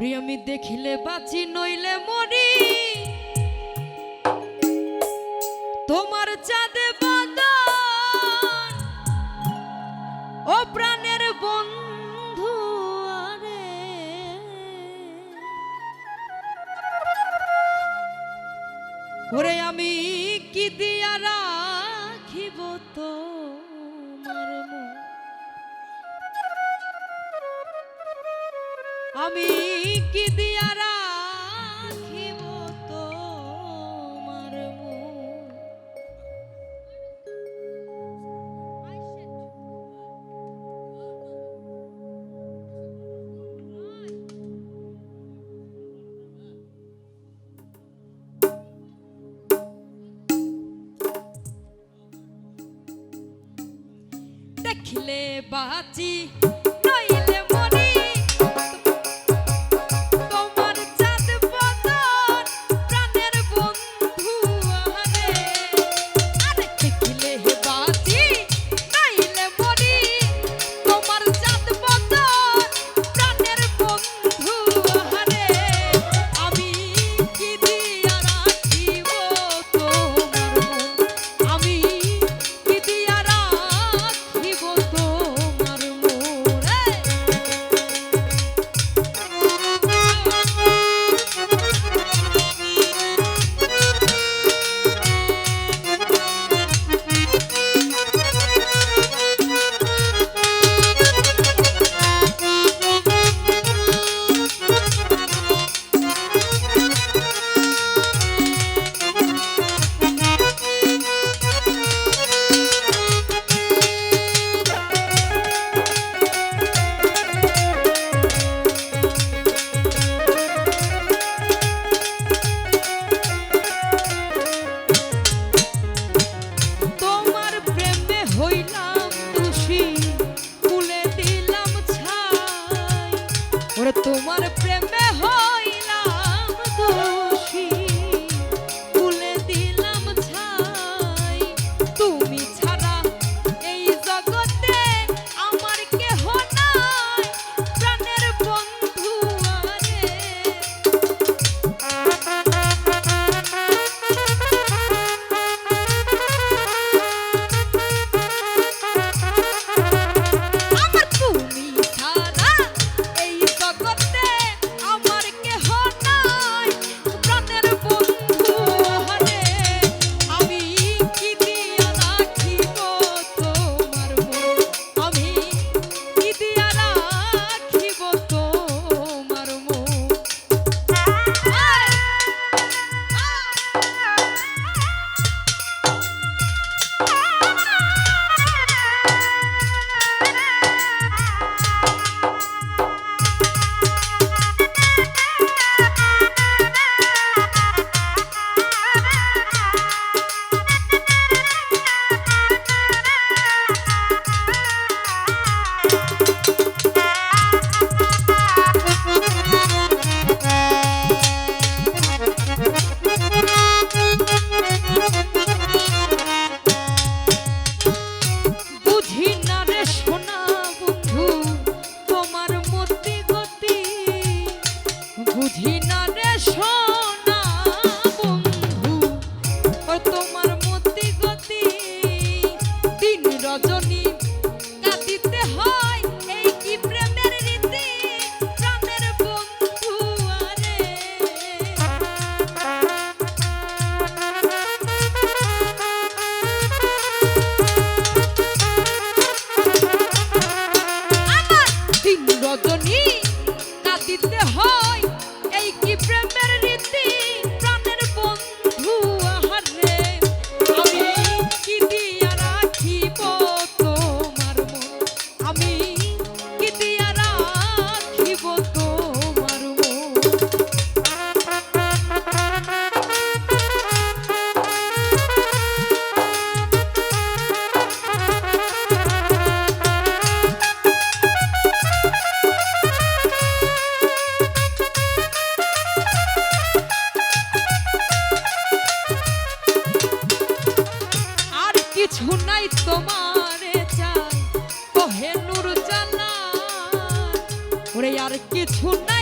ওরে আমি দেখিলে বাঁচি, নইলে মরি। তোমার চাঁদে বাদান ও প্রাণের বন্ধু আরে। আমি কি দিয়ে আমি কি দিয়া রাখিব তোমার দেখিলে বাচি তোমারে চাই। ওহে নুর জানা ওরে আর কিছু না